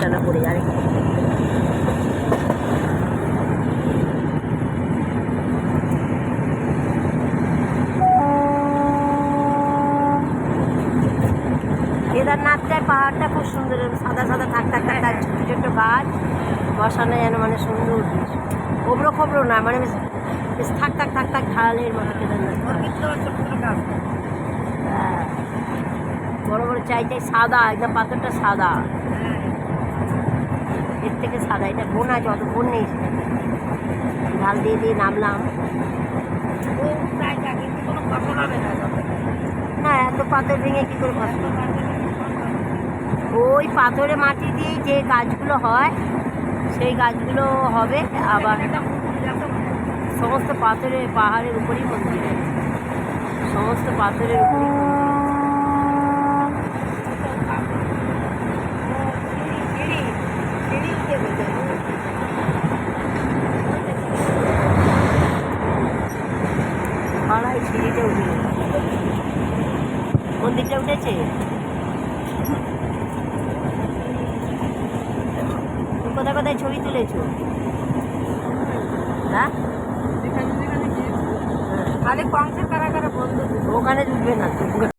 টানা পড়ে যায় কেদারনাথটায় পাহাড়টা খুব সুন্দর সাদা সাদা থাক থাক থাক ছোটো ছোটো গাছ, বসানো যেন মানে সুন্দর। ওবড়ো খবরো না মানে বেশ বেশ থাক থাক থাক থাক ঢালের মতো কেদারনাথ। হ্যাঁ। বড় বড় চাই চাই সাদা, একদম পাথরটা সাদা। সাদা এটা বোন আছে অত বোন নেই। সেখানে ঢাল দিয়ে দিয়ে নামলাম। না, এত পাথর ভেঙে কী করে ফসল ওই পাথরে মাটি দিয়ে যে গাছগুলো হয়, সেই গাছগুলো হবে, আবার সমস্ত পাথরের পাহাড়ের উপরেই মন্দির। সমস্ত পাথরের উপরেই। উঠে। মন্দিরটা উঠেছে? তুমি কোথায় কোথায় ছবি তুলেছ? হ্যাঁ? আরে কংসের কারা কারা বন্ধু ওখানে ঢুকবে না।